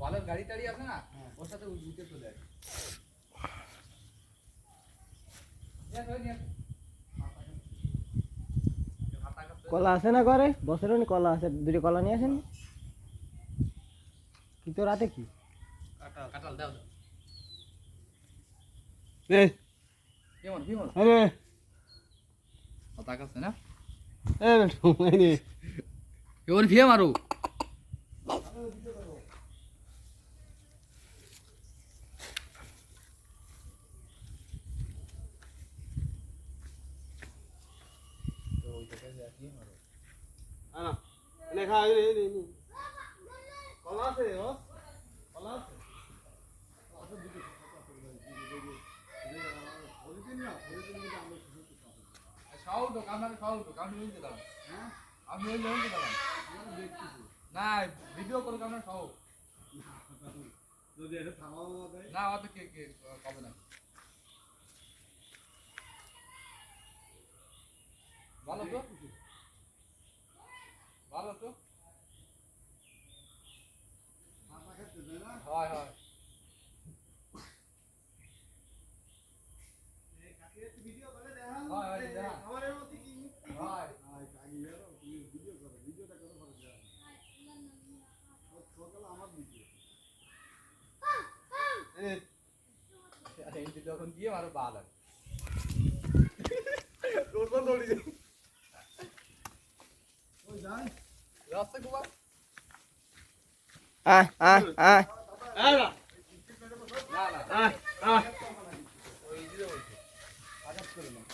বলের গাড়ি টাড়ি আছে না ওর সাথে উঠে চলে আসে। কলা আছে না ঘরে? বছর কলা আছে দুটো কলা নিয়ে আসেন। কি তো রাতে কি? কাঁঠাল। দাও দাও। এ কেমন কেমন আরে। হাতা কাটছে না? এ কেমন মারো আনা এনে খা এনে এনে। কলা আছে ও কলা আছে। খাও তো তো দাও আমি দাও না ভিডিও করে কামড়ে খাও যদি এটা থামাও না অত কে কে কবে না ভালো তো ভালো তো হয় হয় হয় হয় দেখা। হয় এনে আরে এই যখন গিয়ে আরও বাল আছে রোড বন্ধ করে দিও রাস্তা কুমার। আয় আয় আয়। আয় না না আয় আয়।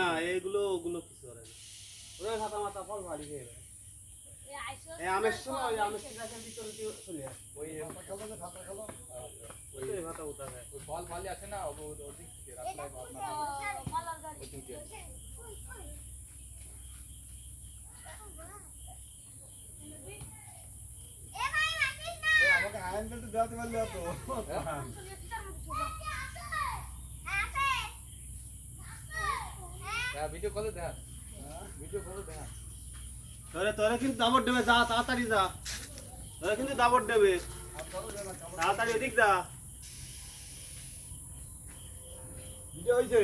না এইগুলো ওগুলো কিছু করে না। ওরা মাথা ফল ভারী খেয়ে এই আমের সময় ওই আমের সিজাকের ভিতরে দিয়ে চলে আসে ওই ওই ভাতা উঠা যায়। ওই বল ফালি আছে না ওদিক থেকে রাস্তায় আপনার ওদিক দিয়ে এই বেল্ট দেওয়াতে পারলে তো। হ্যাঁ ভিডিও কলে দেখ। ভিডিও কলে দেখ। তোরে তোরে কিন্তু দাবর দেবে যা তাড়াতাড়ি যা। তোরে কিন্তু দাবর দেবে। তাড়াতাড়ি ওদিক যা। ভিডিও হয়েছে